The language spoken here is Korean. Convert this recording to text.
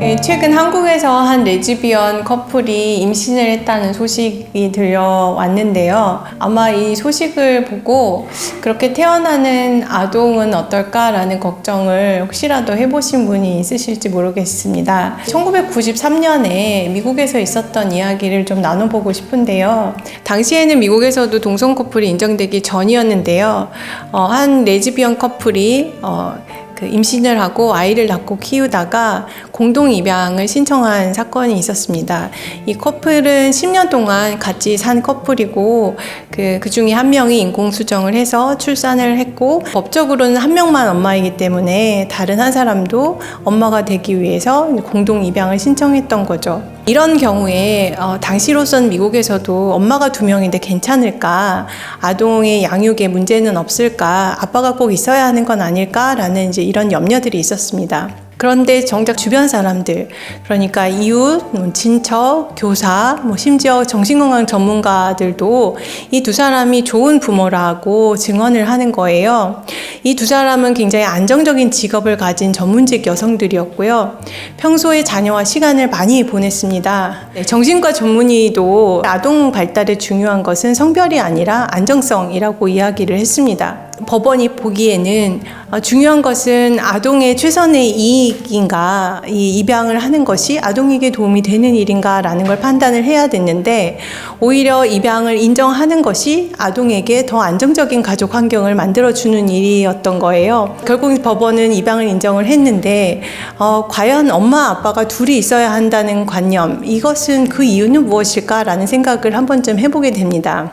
예, 최근 한국에서 한 레즈비언 커플이 임신을 했다는 소식이 들려왔는데요. 아마 이 소식을 보고 그렇게 태어나는 아동은 어떨까라는 걱정을 혹시라도 해보신 분이 있으실지 모르겠습니다. 1993년에 미국에서 있었던 이야기를 좀 나눠보고 싶은데요. 당시에는 미국에서도 동성 커플이 인정되기 전이었는데요. 어, 한 레즈비언 커플이 어, 그 임신을 하고 아이를 낳고 키우다가 공동 입양을 신청한 사건이 있었습니다. 이 커플은 10년 동안 같이 산 커플이고 그, 그 중에 한 명이 인공 수정을 해서 출산을 했고 법적으로는 한 명만 엄마이기 때문에 다른 한 사람도 엄마가 되기 위해서 공동 입양을 신청했던 거죠. 이런 경우에 어, 당시로선 미국에서도 엄마가 두 명인데 괜찮을까? 아동의 양육에 문제는 없을까? 아빠가 꼭 있어야 하는 건 아닐까라는 이제 이런 염려들이 있었습니다. 그런데 정작 주변 사람들, 그러니까 이웃, 뭐 친척, 교사, 뭐 심지어 정신건강 전문가들도 이 두 사람이 좋은 부모라고 증언을 하는 거예요. 이 두 사람은 굉장히 안정적인 직업을 가진 전문직 여성들이었고요. 평소에 자녀와 시간을 많이 보냈습니다. 네, 정신과 전문의도 아동 발달에 중요한 것은 성별이 아니라 안정성이라고 이야기를 했습니다. 법원이 보기에는 어, 중요한 것은 아동의 최선의 이익인가, 이 입양을 하는 것이 아동에게 도움이 되는 일인가라는 걸 판단을 해야 됐는데, 오히려 입양을 인정하는 것이 아동에게 더 안정적인 가족 환경을 만들어주는 일이었던 거예요. 결국 법원은 입양을 인정을 했는데, 어, 과연 엄마, 아빠가 둘이 있어야 한다는 관념, 이것은 그 이유는 무엇일까라는 생각을 한 번쯤 해보게 됩니다.